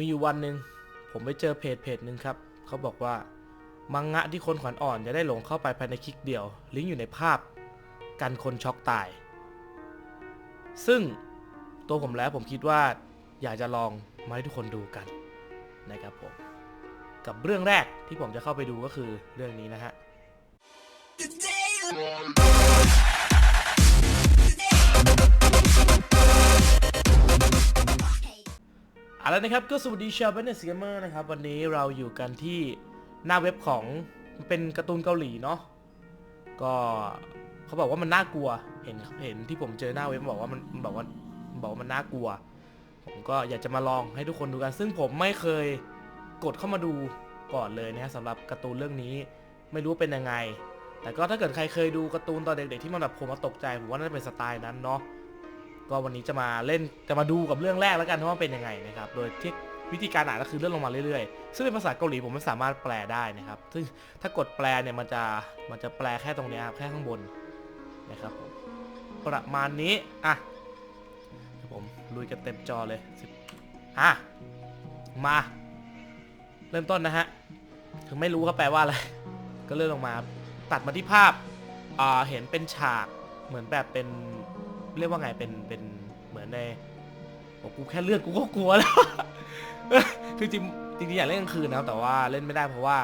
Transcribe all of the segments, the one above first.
มีอยู่วันหนึ่งผมไปเจอเพจเพจหนึ่งครับ เขาบอกว่า มังงะที่คนขวัญอ่อนจะได้หลงเข้าไปภายในคลิกเดียว ลิงก์อยู่ในภาพ กันคนช็อกตาย ซึ่งตัวผมแล้วผมคิดว่าอยากจะลองมาให้ทุกคนดูกันนะครับผม กับเรื่องแรกที่ผมจะเข้าไปดูก็คือเรื่องนี้นะฮะ เอาละนะครับก็สวัสดีชาวเบนเนสเกมเมอร์นะครับ วันนี้เราอยู่กันที่หน้าเว็บของเป็นการ์ตูนเกาหลีเนาะก็เขาบอกว่ามันน่ากลัวเห็นเห็นที่ผมเจอหน้าเว็บบอกว่ามันมันบอกว่ามันบอกว่ามันน่ากลัว ผมก็อยากจะมาลองให้ทุกคนดูกัน ซึ่งผมไม่เคยกดเข้ามาดูก่อนเลยนะฮะสำหรับการ์ตูนเรื่องนี้ไม่รู้เป็นยังไง แต่ก็ถ้าเกิดใครเคยดูการ์ตูนตอนเด็กๆที่มันแบบผมมาตกใจผมว่าน่าจะเป็นสไตล์นั้นเนาะ ก็วันนี้จะมาเล่นจะมาดูกับเรื่องแรกแล้วกันว่าเป็นยังไงนะครับ โดยที่วิธีการอ่านก็คือเลื่อนลงมาเรื่อยๆ ซึ่งเป็นภาษาเกาหลีผมไม่สามารถแปลได้นะครับ ซึ่งถ้ากดแปลเนี่ยมันจะมันจะแปลแค่ตรงนี้ครับแค่ข้างบนนะครับผมประมาณนี้อะผมลุยกันเต็มจอเลยอะมา เริ่มต้นนะฮะถึงไม่รู้เขาแปลว่าอะไร ก็เลื่อนลงมา ตัดมาที่ภาพอ่าเห็นเป็นฉากเหมือนแบบเป็น เรียกว่าไงเป็นเป็นเหมือนในโอ้กูแค่เลือดกูก็กลัวแล้ว คือจริงจริงๆอยากเล่นกลางคืนนะครับแต่ว่าเล่นไม่ได้เพราะว่า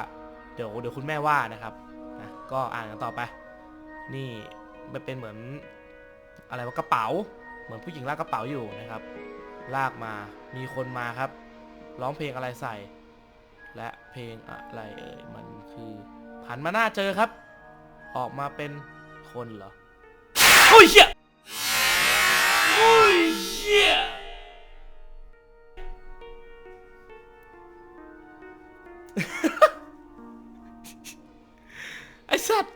เดี๋ยวเดี๋ยวคุณแม่ว่านะครับนะก็อ่านกันต่อไป นี่มันเป็นเหมือนอะไรวะกระเป๋า เหมือนผู้หญิงลากกระเป๋าอยู่นะครับ ลากมามีคนมาครับ ร้องเพลงอะไรใส่ และเพลงอะไรเอ่ยมันคือหันมาหน้าเจอครับ ออกมาเป็นคนเหรอโอ้ยเหี้ย โอ้ยเหี้ยไอสัตว์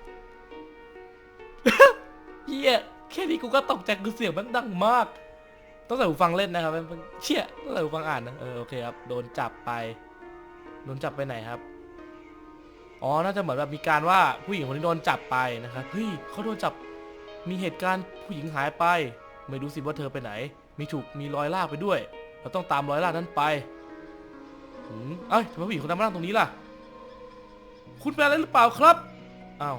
เหี้ยแค่นี้กูก็ตกใจคือเสียงมันดังมาก ต้องใส่หูฟังเล่นนะครับมันมันเชี่ยต้องใส่หูฟังอ่านนะ เออโอเคครับ โดนจับไป โดนจับไปไหนครับ อ๋อ น่าจะเหมือนแบบมีการว่าผู้หญิงคนนี้โดนจับไปนะครับ เฮ้ยเขาโดนจับ มีเหตุการณ์ผู้หญิงหายไป ไม่รู้สิว่าเธอไปไหน มีถูกมีรอยลากไปด้วย เราต้องตามรอยลากนั้นไปหืมเอ้ยทำไมผู้หญิงคนนั้นมานั่งตรงนี้ล่ะ คุณเป็นอะไรหรือเปล่าครับ อ้าว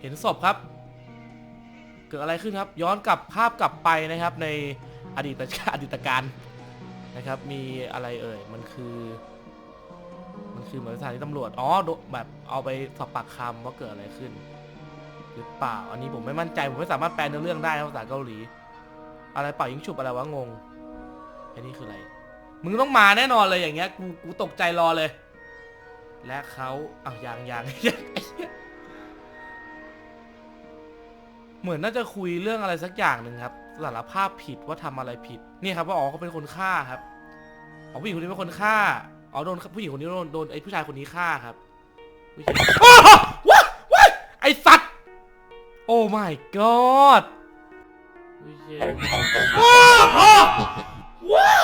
เห็นศพครับ เกิดอะไรขึ้นครับ ย้อนกลับภาพกลับไปนะครับ ในอดีตอดีตการนะครับ มีอะไรเอ่ย มันคือ มันคือเหมือนสถานีตำรวจ อ๋อ แบบเอาไปสอบปากคำว่าเกิดอะไรขึ้น หรือเปล่า อันนี้ผมไม่มั่นใจ ผมไม่สามารถแปลเนื้อเรื่องได้ภาษาเกาหลี อะไรเป่ายิงฉุบอะไรวะงงไอ้นี่คืออะไร มึงต้องมาแน่นอนเลยอย่างเงี้ยกูกูตกใจรอเลย และเขาอ้าวยังยังยังเหมือนน่าจะคุยเรื่องอะไรสักอย่างหนึ่งครับสารภาพผิดว่าทำอะไรผิด นี่ครับว่าอ๋อเขาเป็นคนฆ่าครับอ๋อผู้หญิงคนนี้เป็นคนฆ่าอ๋อโดนผู้หญิงคนนี้โดนโดนไอ้ผู้ชายคนนี้ฆ่าครับผู้หญิงอ้าวว้าไอ้สัตว์โอ้ my god ว้าวว้า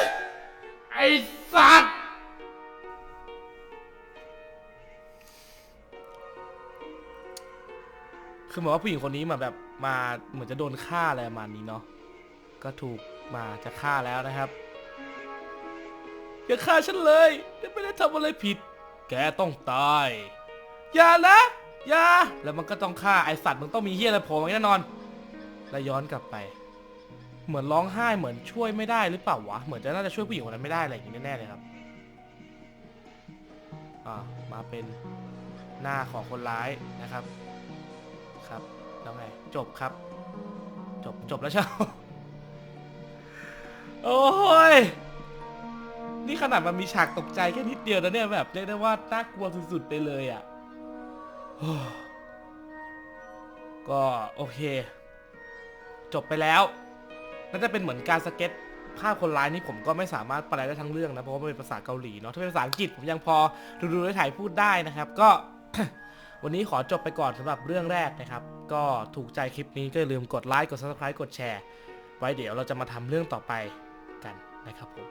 วไอ้สัตว์ คือเหมือนว่าผู้หญิงคนนี้มาแบบมาเหมือนจะโดนฆ่าอะไรประมาณนี้เนาะ ก็ถูกมาจะฆ่าแล้วนะครับ อย่าฆ่าฉันเลยฉันไม่ได้ทำอะไรผิด แกต้องตาย อย่านะ อย่า แล้วมันก็ต้องฆ่าไอสัตว์มันต้องมีเฮี้ยอะไรโผล่มาแน่นอน แล้วย้อนกลับไป เหมือนร้องไห้เหมือนช่วยไม่ได้หรือเปล่าวะ เหมือนจะน่าจะช่วยผู้หญิงคนนั้นไม่ได้อะไรอย่างนี้แน่ๆเลยครับ อ่ามาเป็นหน้าของคนร้ายนะครับ ครับแล้วไงจบครับ จบจบแล้วเช่าโอ้ยนี่ขนาดมันมีฉากตกใจแค่นิดเดียวนะเนี่ยแบบเรียกได้ว่าน่ากลัวสุดๆไปเลยอะก็โอเค จบไปแล้วน่าจะเป็นเหมือนการสเก็ตภาพคนร้ายนี่ผมก็ไม่สามารถแปลได้ทั้งเรื่องนะเพราะว่ามันเป็นภาษาเกาหลีเนาะถ้าเป็นภาษาอังกฤษผมยังพอดูๆได้ถ่ายพูดได้นะครับ ก็ วันนี้ขอจบไปก่อนสำหรับเรื่องแรกนะครับ ก็ถูกใจคลิปนี้ก็อย่าลืมกดไลค์กด subscribe กดแชร์ ไว้เดี๋ยวเราจะมาทำเรื่องต่อไปกันนะครับผม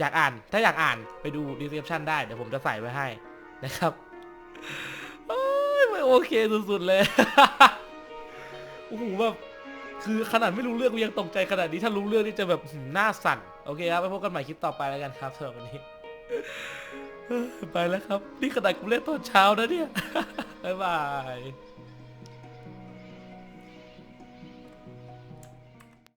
อยากอ่านถ้าอยากอ่านไปดู description ได้เดี๋ยวผมจะใส่ไว้ให้นะครับโอ้ยไม่โอเคสุดๆเลย โอ้โหแบบคือขนาดไม่รู้เรื่องกูยังตกใจขนาดนี้ถ้ารู้เรื่องนี่จะแบบหืมหน้าสั่นโอเคครับไปพบกันใหม่คลิปต่อไปแล้วกันครับสำหรับวันนี้ ไปแล้วครับ นี่ขนาดกูเล่นตอนเช้านะเนี่ย บ๊ายบาย